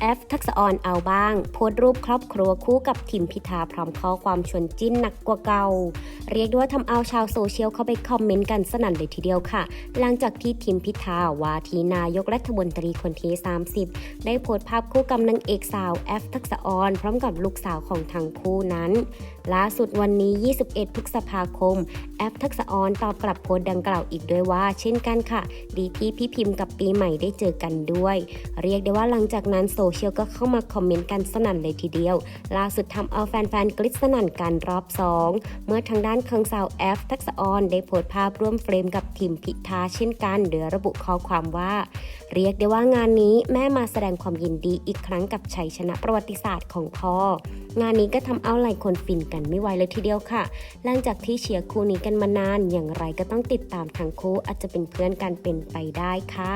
แอฟทักษออนเอาบ้าง โพสรูปครอบครัวคู่กับทิมพิธาพร้อมข้อความชวนจิ้นหนักกว่าเก่า เรียกได้ว่าทำเอาชาวโซเชียลเข้าไปคอมเมนต์กันสนั่นเลยทีเดียวค่ะ หลังจากที่ทิมพิธาว่าทีนายกรัฐมนตรีคนที่ 30 ได้โพสภาพคู่กับนางเอกสาวแอฟทักษออนพร้อมกับลูกสาวของทั้งคู่นั้น ล่าสุดวันนี้ 21 พฤษภาคม แอฟทักษะออนตอบกลับโพสต์ดังกล่าวอีกด้วยว่า เช่นกันค่ะ ดีที่พี่พิมพ์กับปีใหม่ได้เจอกันด้วย เรียกได้ว่าหลังจากนั้นโซเชียลก็เข้ามาคอมเมนต์กันสนั่นเลยทีเดียว ล่าสุดทำเอาแฟนๆกรี๊ดสนั่นกันรอบ 2 เมื่อทางด้านของสาวแอฟทักษะออนได้โพสต์ภาพร่วมเฟรมกับทิมพิธาเช่นกันโดยระบุข้อความว่า เรียกได้ว่างานนี้แม่มาแสดงความยินดีอีกครั้งกับชัยชนะประวัติศาสตร์ของพ่องานนี้ก็ทำเอาหลายคนฟินกันไม่ไหวเลยทีเดียวค่ะ หลังจากที่เชียร์คู่นี้กันมานาน อย่างไรก็ต้องติดตามทั้งคู่อาจจะเป็นเพื่อนกันเป็นไปได้ค่ะ